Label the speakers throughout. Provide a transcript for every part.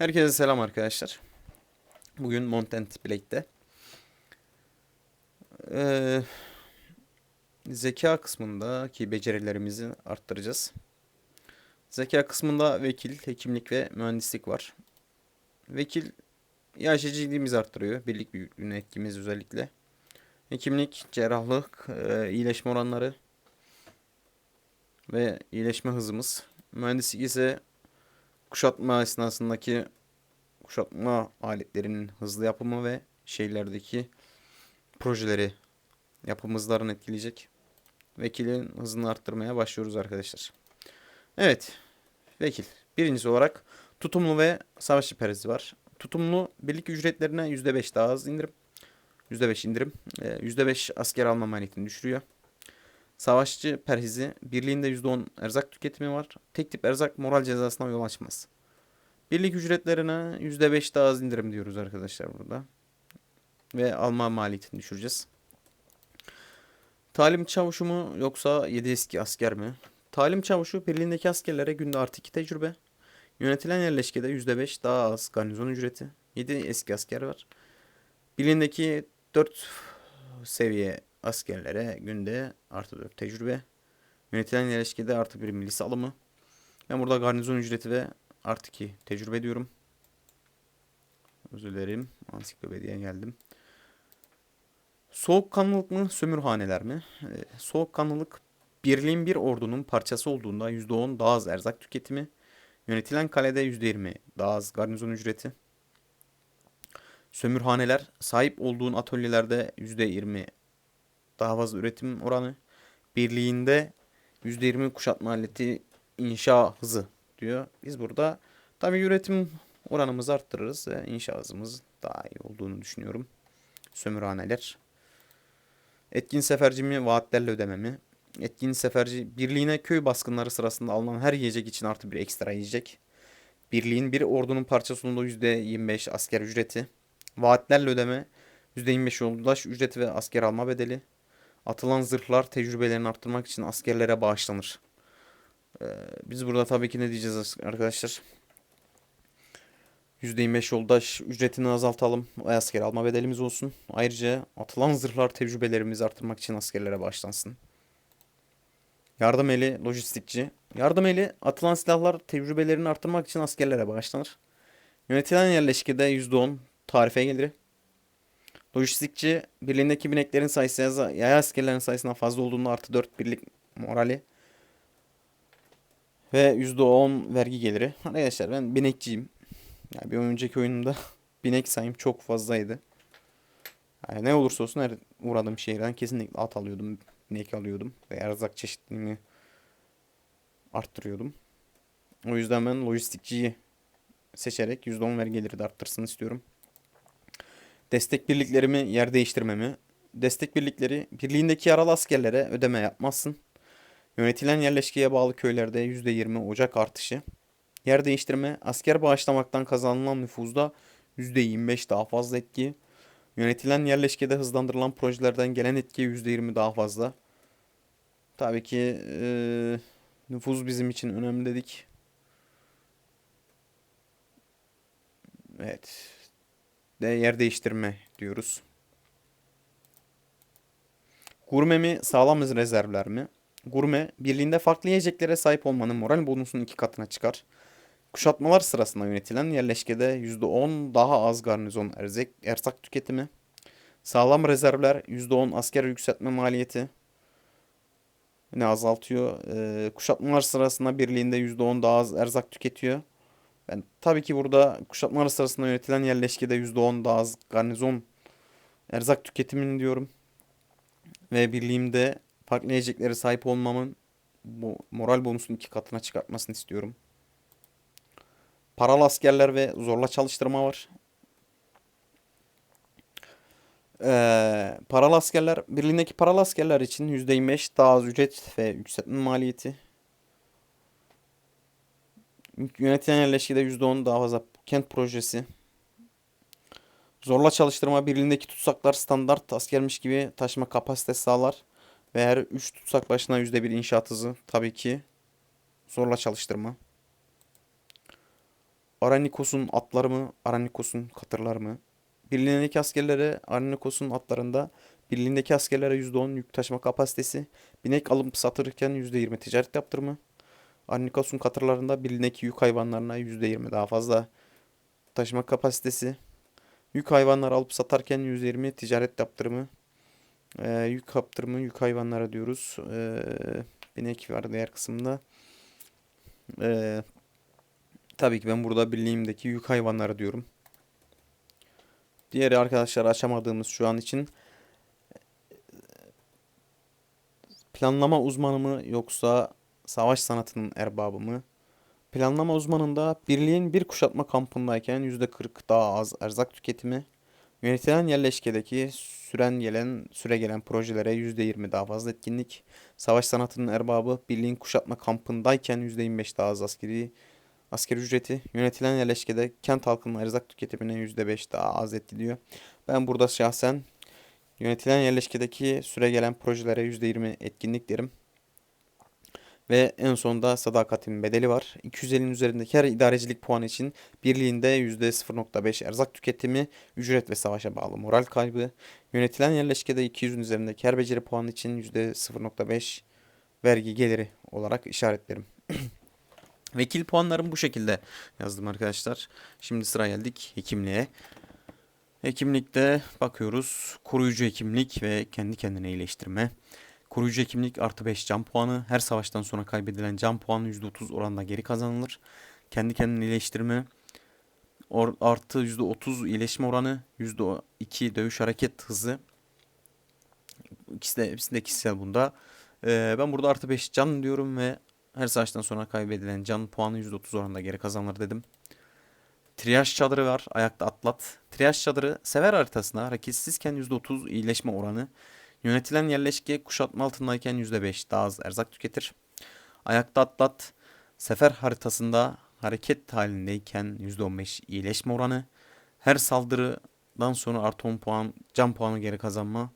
Speaker 1: Herkese selam arkadaşlar. Bugün Montent Blade'de. Ee, zeka kısmındaki becerilerimizi arttıracağız. Zeka kısmında vekil, hekimlik ve mühendislik var. Vekil yaşayıcılığımızı arttırıyor. Birlik büyüklüğüne etkimiz özellikle. Hekimlik, cerrahlık, e, iyileşme oranları ve iyileşme hızımız. Mühendislik ise kuşatma esnasındaki kuşatma aletlerinin hızlı yapımı ve şeylerdeki projeleri yapım hızlarını etkileyecek. Vekilin hızını arttırmaya başlıyoruz arkadaşlar. Evet. Vekil. Birincisi olarak tutumlu ve savaşçı perizi var. Tutumlu birlik ücretlerine %5 daha az indirim. %5 indirim. Ee, %5 asker alma maliyetini düşürüyor. Savaşçı perhizi birliğinde %10 erzak tüketimi var. Tek tip erzak moral cezasına yol açmaz. Birlik ücretlerine %5 daha az indirim diyoruz arkadaşlar burada. Ve alma maliyetini düşüreceğiz. Talim çavuşu mu yoksa 7 eski asker mi? Talim çavuşu birliğindeki askerlere günde artı 2 tecrübe. Yönetilen yerleşkede %5 daha az garnizon ücreti. 7 eski asker var. Birliğindeki 4 seviye askerlere günde artı 4 tecrübe. Yönetilen yerleşkede artı 1 milis alımı. Ben burada garnizon ücreti ve artı 2 tecrübe diyorum. Özür dilerim. Ansiklopediye geldim. Soğukkanlılık mı, sömürhaneler mi? Ee, soğukkanlılık birliğin bir ordunun parçası olduğunda %10 daha az erzak tüketimi. Yönetilen kalede %20 daha az garnizon ücreti. Sömürhaneler sahip olduğun atölyelerde %20 daha fazla üretim oranı. Birliğinde %20 kuşatma aleti inşa hızı diyor. Biz burada tabii üretim oranımızı arttırırız ve inşa hızımız daha iyi olduğunu düşünüyorum. Sömürhaneler. Etkin seferci mi, vaatlerle ödeme mi? Etkin seferci birliğine köy baskınları sırasında alınan her yiyecek için artı bir ekstra yiyecek. Birliğin bir ordunun parçası olduğunda %25 asker ücreti. Vaatlerle ödeme %25 yoldaş ücreti ve asker alma bedeli. Atılan zırhlar tecrübelerini arttırmak için askerlere bağışlanır. Ee, biz burada tabii ki ne diyeceğiz arkadaşlar? %25 yoldaş ücretini azaltalım. Asker alma bedelimiz olsun. Ayrıca atılan zırhlar tecrübelerimizi arttırmak için askerlere bağışlansın. Yardım eli lojistikçi. Yardım eli atılan silahlar tecrübelerini arttırmak için askerlere bağışlanır. Yönetilen yerleşkede %10 tarife geliri. Lojistikçi birliğindeki bineklerin sayısı yaya askerlerin sayısından fazla olduğunda artı 4 birlik morali. Ve %10 vergi geliri. Arkadaşlar ben binekçiyim. Yani bir önceki oyunumda binek sayım çok fazlaydı. Yani ne olursa olsun her uğradığım şehirden kesinlikle at alıyordum, binek alıyordum ve erzak çeşitliliğini arttırıyordum. O yüzden ben lojistikçiyi seçerek %10 vergi geliri de arttırsın istiyorum. Destek birliklerimi yer değiştirmemi. Destek birlikleri birliğindeki yaralı askerlere ödeme yapmazsın. Yönetilen yerleşkeye bağlı köylerde %20 ocak artışı. Yer değiştirme, asker bağışlamaktan kazanılan nüfuzda %25 daha fazla etki. Yönetilen yerleşkede hızlandırılan projelerden gelen etki %20 daha fazla. Tabii ki eee nüfuz bizim için önemli dedik. Evet. De yer değiştirme diyoruz. Gurme mi, sağlam rezervler mi? Gurme, birliğinde farklı yiyeceklere sahip olmanın moral bonusunun iki katına çıkar. Kuşatmalar sırasında yönetilen yerleşkede %10 daha az garnizon erzek, erzak tüketimi. Sağlam rezervler %10 asker yükseltme maliyeti ne azaltıyor. Ee, kuşatmalar sırasında birliğinde %10 daha az erzak tüketiyor. Ben tabii ki burada kuşatmalar sırasında yönetilen yerleşkede %10 daha az garnizon erzak tüketimini diyorum. Ve birliğimde farklı yiyeceklere sahip olmamın bu moral bonusunu iki katına çıkartmasını istiyorum. Paralı askerler ve zorla çalıştırma var. Ee, paralı askerler, birliğindeki paralı askerler için %25 daha az ücret ve yükseltme maliyeti. Yönetilen yerleşkede %10 daha fazla kent projesi. Zorla çalıştırma birliğindeki tutsaklar standart askermiş gibi taşıma kapasitesi sağlar. Ve her 3 tutsak başına %1 inşaat hızı tabii ki zorla çalıştırma. Aranikos'un atları mı? Aranikos'un katırları mı? Birliğindeki askerlere Aranikos'un atlarında birliğindeki askerlere %10 yük taşıma kapasitesi. Binek alıp satırken %20 ticaret yaptırımı. Aranikos'un katırlarında birliğindeki yük hayvanlarına %20 daha fazla taşıma kapasitesi. Yük hayvanları alıp satarken %20 ticaret yaptırımı. Ee, yük yaptırımı yük hayvanlara diyoruz. Ee, binek var diğer kısımda. Ee, tabii ki ben burada birliğimdeki yük hayvanları diyorum. Diğeri arkadaşlar açamadığımız şu an için planlama uzmanı mı yoksa savaş sanatının erbabı mı? Planlama uzmanında birliğin bir kuşatma kampındayken %40 daha az erzak tüketimi, yönetilen yerleşkedeki süren gelen süre gelen projelere %20 daha fazla etkinlik, savaş sanatının erbabı birliğin kuşatma kampındayken %25 daha az askeri asker ücreti, yönetilen yerleşkede kent halkının erzak tüketimine %5 daha az etkiliyor. Ben burada şahsen yönetilen yerleşkedeki süre gelen projelere %20 etkinlik derim. Ve en sonunda sadakatin bedeli var. 250'nin üzerindeki her idarecilik puanı için birliğinde %0.5 erzak tüketimi, ücret ve savaşa bağlı moral kaybı. Yönetilen yerleşkede 200'ün üzerindeki her beceri puanı için %0.5 vergi geliri olarak işaretlerim. Vekil puanlarım bu şekilde yazdım arkadaşlar. Şimdi sıra geldik hekimliğe. Hekimlikte bakıyoruz. Koruyucu hekimlik ve kendi kendine iyileştirme. Koruyucu hekimlik artı 5 can puanı. Her savaştan sonra kaybedilen can puanı %30 oranında geri kazanılır. Kendi kendine iyileştirme or, artı %30 iyileşme oranı. %2 dövüş hareket hızı. İkisi de, hepsi de kişisel bunda. Ee, ben burada artı 5 can diyorum ve her savaştan sonra kaybedilen can puanı %30 oranında geri kazanılır dedim. Triyaj çadırı var. Ayakta atlat. Triyaj çadırı sever haritasında hareketsizken %30 iyileşme oranı. Yönetilen yerleşke kuşatma altındayken %5 daha az erzak tüketir. Ayakta atlat. Sefer haritasında hareket halindeyken %15 iyileşme oranı. Her saldırıdan sonra artı 10 puan can puanı geri kazanma.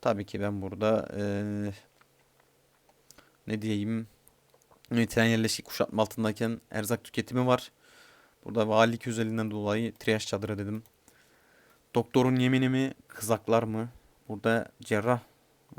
Speaker 1: Tabii ki ben burada ee, ne diyeyim Yönetilen yerleşik kuşatma altındayken erzak tüketimi var. Burada valilik özelinden dolayı triyaj çadırı dedim. Doktorun yemini mi, kızaklar mı? Burada cerrah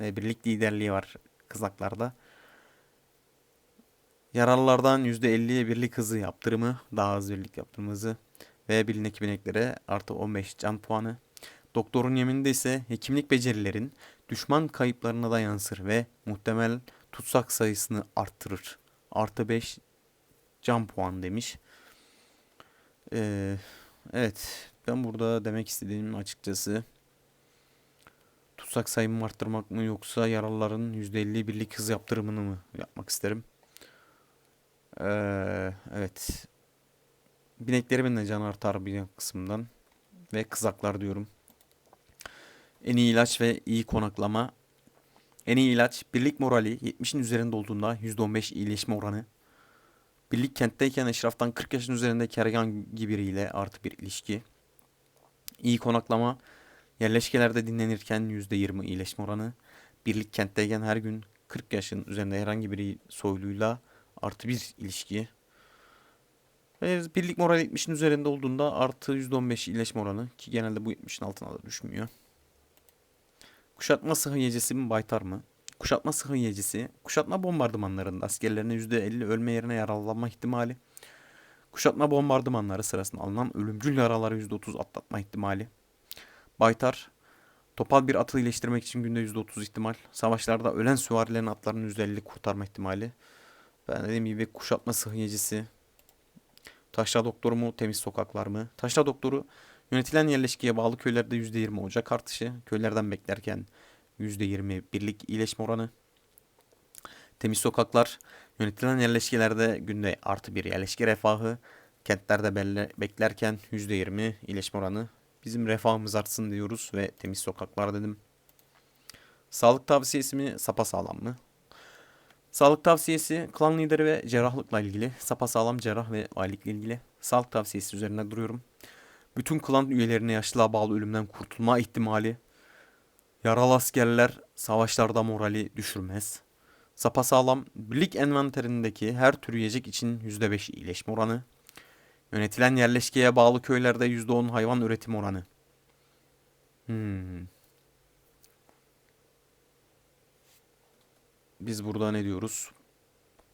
Speaker 1: ve birlik liderliği var kızaklarda. Yaralılardan %50'ye birlik hızı yaptırımı, daha az birlik yaptırım hızı ve bilinek bineklere artı 15 can puanı. Doktorun yemininde ise hekimlik becerilerin düşman kayıplarına da yansır ve muhtemel tutsak sayısını arttırır artı 5 can puan demiş. Ee, evet ben burada demek istediğim açıkçası tutsak sayımı arttırmak mı yoksa yaralıların %50 birlik hız yaptırımını mı yapmak isterim. Ee, evet. Bineklerimin de can artar bir kısımdan. Ve kızaklar diyorum. En iyi ilaç ve iyi konaklama en iyi ilaç birlik morali 70'in üzerinde olduğunda %15 iyileşme oranı. Birlik kentteyken eşraftan 40 yaşın üzerindeki herhangi biriyle artı bir ilişki. İyi konaklama yerleşkelerde dinlenirken %20 iyileşme oranı. Birlik kentteyken her gün 40 yaşın üzerinde herhangi bir soyluyla artı bir ilişki. Birlik morali 70'in üzerinde olduğunda artı %15 iyileşme oranı ki genelde bu 70'in altına da düşmüyor. Kuşatma sıhhi yecisi mi baytar mı? Kuşatma sıhhi yecisi, kuşatma bombardımanlarında askerlerine %50 ölme yerine yaralanma ihtimali. Kuşatma bombardımanları sırasında alınan ölümcül yaraları %30 atlatma ihtimali. Baytar, topal bir atı iyileştirmek için günde %30 ihtimal. Savaşlarda ölen süvarilerin atlarının %50 kurtarma ihtimali. Ben dediğim gibi kuşatma sıhhiyecisi. Taşra doktoru mu, temiz sokaklar mı? Taşra doktoru Yönetilen yerleşkeye bağlı köylerde %20 ocak artışı. Köylerden beklerken %20 birlik iyileşme oranı. Temiz sokaklar. Yönetilen yerleşkelerde günde artı bir yerleşke refahı. Kentlerde beklerken %20 iyileşme oranı. Bizim refahımız artsın diyoruz ve temiz sokaklar dedim. Sağlık tavsiyesi mi sapasağlam mı? Sağlık tavsiyesi klan lideri ve cerrahlıkla ilgili. Sapasağlam cerrah ve valilikle ilgili. Sağlık tavsiyesi üzerine duruyorum bütün klan üyelerine yaşlılığa bağlı ölümden kurtulma ihtimali, yaralı askerler savaşlarda morali düşürmez. Sapasağlam birlik envanterindeki her tür yiyecek için %5 iyileşme oranı, Yönetilen yerleşkeye bağlı köylerde %10 hayvan üretim oranı. Hmm. Biz burada ne diyoruz?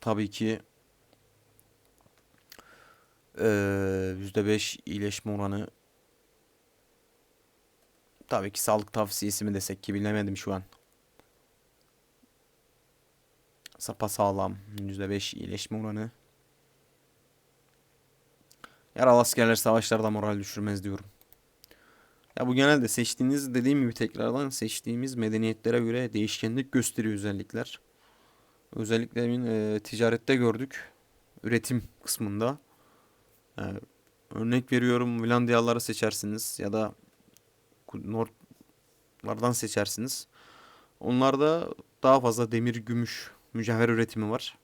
Speaker 1: Tabii ki eee, %5 iyileşme oranı. Tabii ki sağlık tavsiyesi mi desek ki bilemedim şu an. Sapasağlam %5 iyileşme oranı. Yaralı askerler savaşlarda moral düşürmez diyorum. Ya bu genelde seçtiğiniz dediğim gibi tekrardan seçtiğimiz medeniyetlere göre değişkenlik gösteriyor özellikler. Özellikle emin e, ticarette gördük. Üretim kısmında. Yani örnek veriyorum Finlandiyalıları seçersiniz ya da Nordlardan seçersiniz. Onlarda daha fazla demir, gümüş, mücevher üretimi var.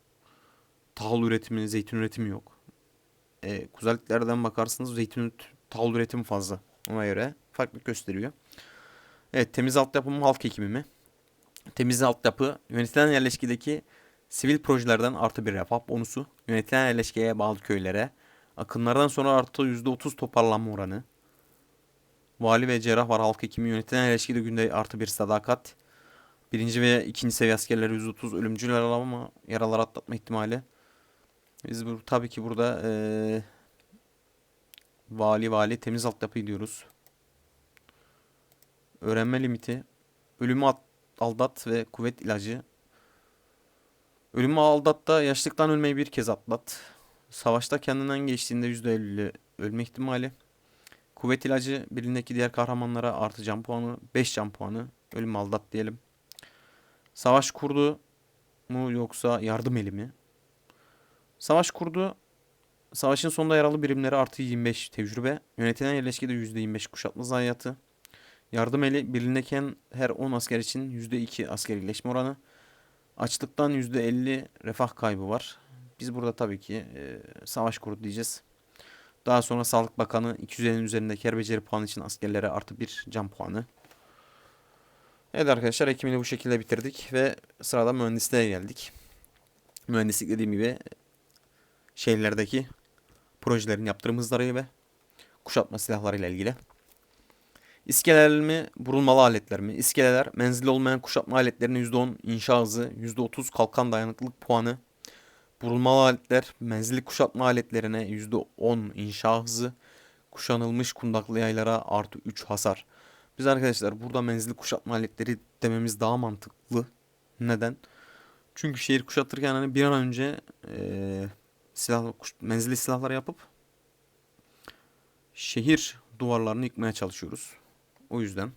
Speaker 1: Tahıl üretimi, zeytin üretimi yok. E, kuzeliklerden bakarsınız zeytin tahıl üretimi fazla. Ona göre farklılık gösteriyor. Evet temiz altyapı mı halk ekimi mi? Temiz altyapı yönetilen yerleşkideki sivil projelerden artı bir refah bonusu. Yönetilen yerleşkeye bağlı köylere. Akınlardan sonra artı %30 toparlanma oranı. Vali ve cerrah var halk hekimi yönetilen yerleşkide günde artı bir sadakat. Birinci ve ikinci seviye askerleri %30 ölümcül yaralama, yaralar atlatma ihtimali. Biz bu, tabii ki burada eee, vali vali temiz altyapı diyoruz. Öğrenme limiti, ölümü at- aldat ve kuvvet ilacı. Ölümü aldat da yaşlıktan ölmeyi bir kez atlat. Savaşta kendinden geçtiğinde %50 ölme ihtimali. Kuvvet ilacı birindeki diğer kahramanlara artı can puanı, 5 can puanı. Ölüm aldat diyelim. Savaş kurdu mu yoksa yardım eli mi? Savaş kurdu. Savaşın sonunda yaralı birimleri artı 25 tecrübe. Yönetilen yerleşkede %25 kuşatma zayiatı. Yardım eli birliğindeyken her 10 asker için %2 asker iyileşme oranı. Açlıktan %50 refah kaybı var. Biz burada tabii ki e, savaş kurdu diyeceğiz. Daha sonra Sağlık Bakanı 250'nin üzerindeki her beceri puanı için askerlere artı bir can puanı. Evet arkadaşlar ekimini bu şekilde bitirdik ve sırada mühendisliğe geldik. Mühendislik dediğim gibi şehirlerdeki projelerin yaptırım hızları ve kuşatma silahlarıyla ilgili. İskeleler mi, burulmalı aletler mi? İskeleler menzili olmayan kuşatma aletlerine %10 inşa hızı, %30 kalkan dayanıklılık puanı. Burulmalı aletler menzilli kuşatma aletlerine %10 inşa hızı, kuşanılmış kundaklı yaylara artı 3 hasar. Biz arkadaşlar burada menzilli kuşatma aletleri dememiz daha mantıklı. Neden? Çünkü şehir kuşatırken hani bir an önce eee silah, menzilli silahlar yapıp şehir duvarlarını yıkmaya çalışıyoruz. O yüzden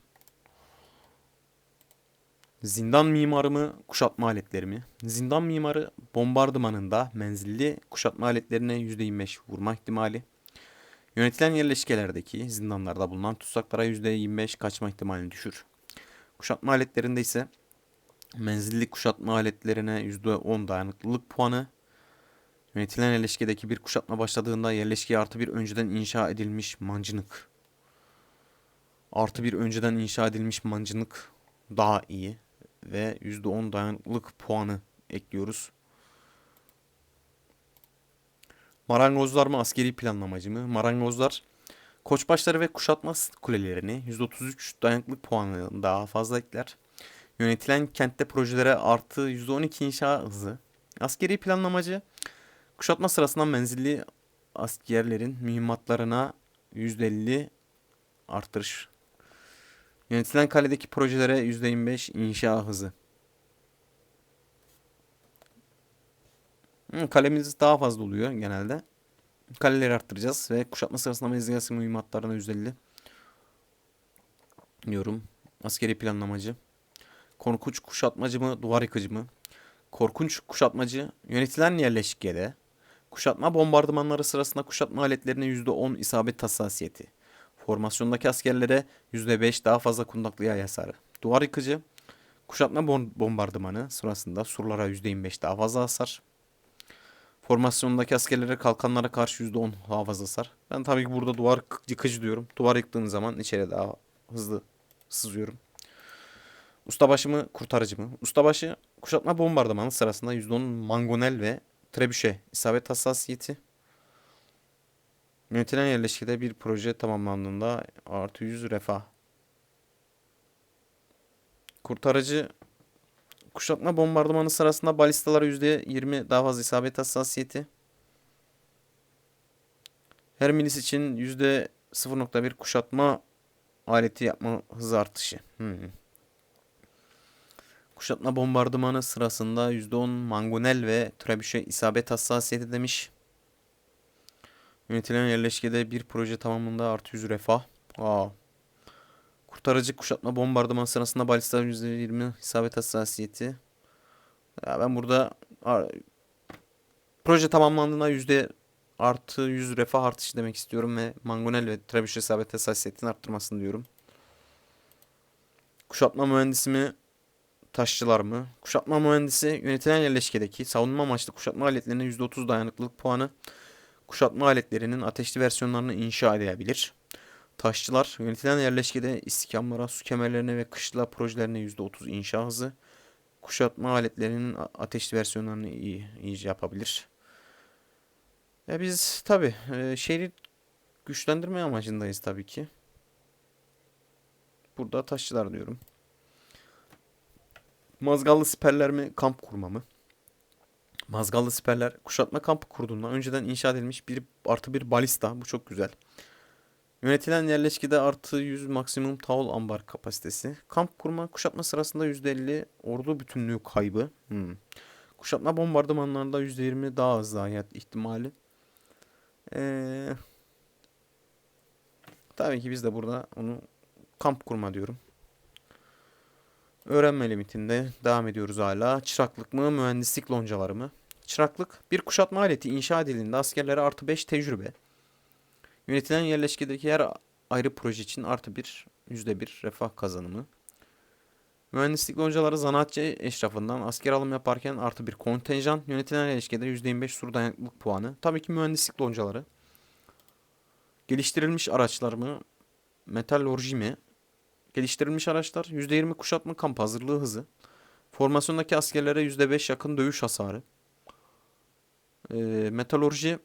Speaker 1: zindan mimarı mı, kuşatma aletleri mi? Zindan mimarı bombardımanında menzilli kuşatma aletlerine %25 vurma ihtimali. Yönetilen yerleşkelerdeki zindanlarda bulunan tutsaklara %25 kaçma ihtimalini düşür. Kuşatma aletlerinde ise menzilli kuşatma aletlerine %10 dayanıklılık puanı. Yönetilen yerleşkedeki bir kuşatma başladığında yerleşkeye artı bir önceden inşa edilmiş mancınık. Artı bir önceden inşa edilmiş mancınık daha iyi. Ve %10 dayanıklılık puanı ekliyoruz. Marangozlar mı askeri planlamacı mı? Marangozlar koçbaşları ve kuşatma kulelerini %33 dayanıklılık puanı daha fazla ekler. Yönetilen kentte projelere artı %12 inşa hızı. Askeri planlamacı kuşatma sırasında menzilli askerlerin mühimmatlarına %50 artırış. Yönetilen kaledeki projelere %25 inşa hızı. Hı, kalemiz daha fazla oluyor genelde. Kaleleri arttıracağız ve kuşatma sırasında menzilli mühimmatlarına %50 diyorum. Askeri planlamacı. Korkunç kuşatmacı mı, duvar yıkıcı mı? Korkunç kuşatmacı yönetilen yerleşkede kuşatma bombardımanları sırasında kuşatma aletlerine %10 isabet hassasiyeti. Formasyondaki askerlere %5 daha fazla kundaklı yay hasarı. Duvar yıkıcı kuşatma bom- bombardımanı sırasında surlara %25 daha fazla hasar. Formasyondaki askerlere kalkanlara karşı %10 daha fazla hasar. Ben tabii ki burada duvar yıkıcı diyorum. Duvar yıktığın zaman içeri daha hızlı sızıyorum. Ustabaşı mı kurtarıcı mı? Ustabaşı kuşatma bombardımanı sırasında %10 mangonel ve trebüşe isabet hassasiyeti. Yönetilen yerleşkede bir proje tamamlandığında artı 100 refah. Kurtarıcı kuşatma bombardımanı sırasında balistalara %20 daha fazla isabet hassasiyeti. Her milis için %0.1 kuşatma aleti yapma hızı artışı. Hmm. Kuşatma bombardımanı sırasında %10 mangonel ve trebüşe isabet hassasiyeti demiş. Yönetilen yerleşkede bir proje tamamında artı 100 refah. Aa. Kurtarıcı kuşatma bombardımanı sırasında balista %20 isabet hassasiyeti. Ya ben burada proje tamamlandığında yüzde artı 100 refah artışı demek istiyorum ve mangonel ve trebüş isabet hassasiyetini arttırmasını diyorum. Kuşatma mühendisi? Taşçılar mı? Kuşatma mühendisi yönetilen yerleşkedeki savunma amaçlı kuşatma aletlerine %30 dayanıklılık puanı kuşatma aletlerinin ateşli versiyonlarını inşa edebilir. Taşçılar yönetilen yerleşkede istikamlara, su kemerlerine ve kışla projelerine %30 inşa hızı. Kuşatma aletlerinin ateşli versiyonlarını iyi, iyice yapabilir. Ya biz tabi şehri güçlendirme amacındayız tabii ki. Burada taşçılar diyorum. Mazgallı siperler mi, kamp kurma mı? Mazgallı siperler kuşatma kampı kurduğunda önceden inşa edilmiş bir artı bir balista. Bu çok güzel. Yönetilen yerleşkede artı 100 maksimum tavul ambar kapasitesi. Kamp kurma kuşatma sırasında %50 ordu bütünlüğü kaybı. Hmm. Kuşatma bombardımanlarında %20 daha az zayiat ihtimali. Ee, tabii ki biz de burada onu kamp kurma diyorum. Öğrenme limitinde devam ediyoruz hala. Çıraklık mı, mühendislik loncaları mı? Çıraklık, bir kuşatma aleti inşa edildiğinde askerlere artı 5 tecrübe. Yönetilen yerleşkedeki her ayrı proje için artı bir, yüzde bir refah kazanımı. Mühendislik loncaları zanaatçı eşrafından asker alım yaparken artı bir kontenjan. Yönetilen yüzde 25 sur dayanıklılık puanı. Tabii ki mühendislik loncaları. Geliştirilmiş araçlar mı? Metallurji mi? Geliştirilmiş araçlar %20 kuşatma kamp hazırlığı hızı. Formasyondaki askerlere %5 yakın dövüş hasarı. Ee, metalurji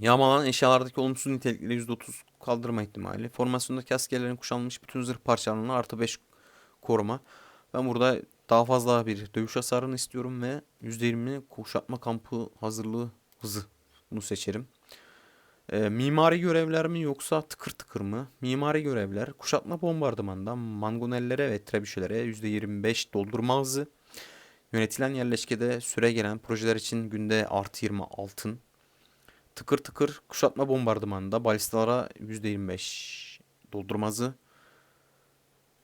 Speaker 1: yağmalanan eşyalardaki olumsuz nitelikleri %30 kaldırma ihtimali. Formasyondaki askerlerin kuşanılmış bütün zırh parçalarına artı 5 koruma. Ben burada daha fazla bir dövüş hasarını istiyorum ve %20 kuşatma kampı hazırlığı hızı. Bunu seçerim. Ee, mimari görevler mi yoksa tıkır tıkır mı? Mimari görevler kuşatma bombardımanında mangonellere ve trebüşelere %25 doldurma hızı. Yönetilen yerleşkede süre gelen projeler için günde artı 20 altın. Tıkır tıkır kuşatma bombardımanında balistalara %25 doldurma hızı.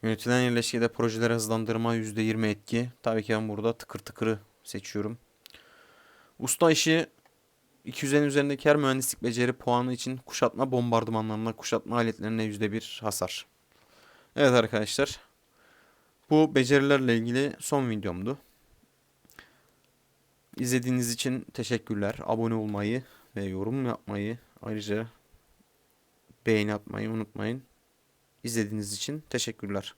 Speaker 1: Yönetilen yerleşkede projeleri hızlandırma %20 etki. Tabii ki ben burada tıkır tıkırı seçiyorum. Usta işi 200'in üzerindeki her mühendislik beceri puanı için kuşatma bombardımanlarına, kuşatma aletlerine %1 hasar. Evet arkadaşlar. Bu becerilerle ilgili son videomdu. İzlediğiniz için teşekkürler. Abone olmayı ve yorum yapmayı ayrıca beğeni atmayı unutmayın. İzlediğiniz için teşekkürler.